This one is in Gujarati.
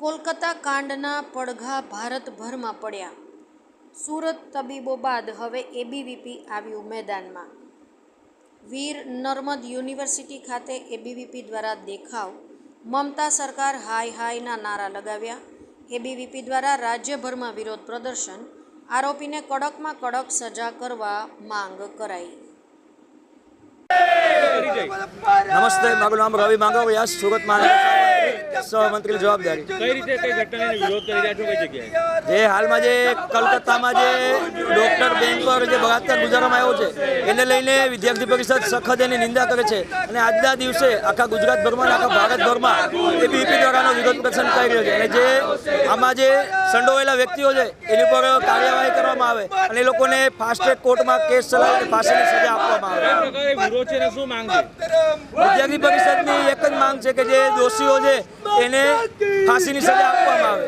કોલકાતા કાંડના પડઘા ભારતભરમાં પડ્યા. સુરત તબીબો બાદ હવે એબીવીપી આવ્યું મેદાનમાં. વીર નર્મદ યુનિવર્સિટી ખાતે એબીવીપી દ્વારા દેખાવ, મમતા સરકાર હાય હાયના નારા લગાવ્યા. એબીવીપી દ્વારા રાજ્યભરમાં વિરોધ પ્રદર્શન, આરોપીને કડકમાં કડક સજા કરવા માંગ કરાઈ. નમસ્તે, મારું નામ રવિ માંગવિયા સુરત મહાનગર સહમંત્રી જવાબદારી. કઈ રીતે કઈ ઘટનાને વિરોધ કરી રહ્યા છો કઈ જગ્યાએ? જે હાલમાં જે કલકત્તામાં જે ડોક્ટર બેન પર જે બળાત્કાર ગુજારવામાં આવ્યો છે એને લઈને વિદ્યાર્થી પરિષદ સખત એની નિંદા કરે છે અને આજના દિવસે આખા ગુજરાતભરમાં આખા ભારતભરમાં બીપી દ્વારાનો વિરોધ પ્રદર્શન કરી રહ્યો છે. અને જે આમાં જે સંડોવાયેલા વ્યક્તિઓ છે એની પર કાર્યવાહી કરવામાં આવે અને એ લોકોને ફાસ્ટ ટ્રેક કોર્ટમાં કેસ ચલાવીને ફાંસીની સજા આપવામાં આવે. વિરોધ છે શું માંગ છે? વિદ્યાર્થી પરિષદની એક જ માંગ છે કે જે દોષીઓ છે એને ફાંસીની સજા આપવામાં આવે.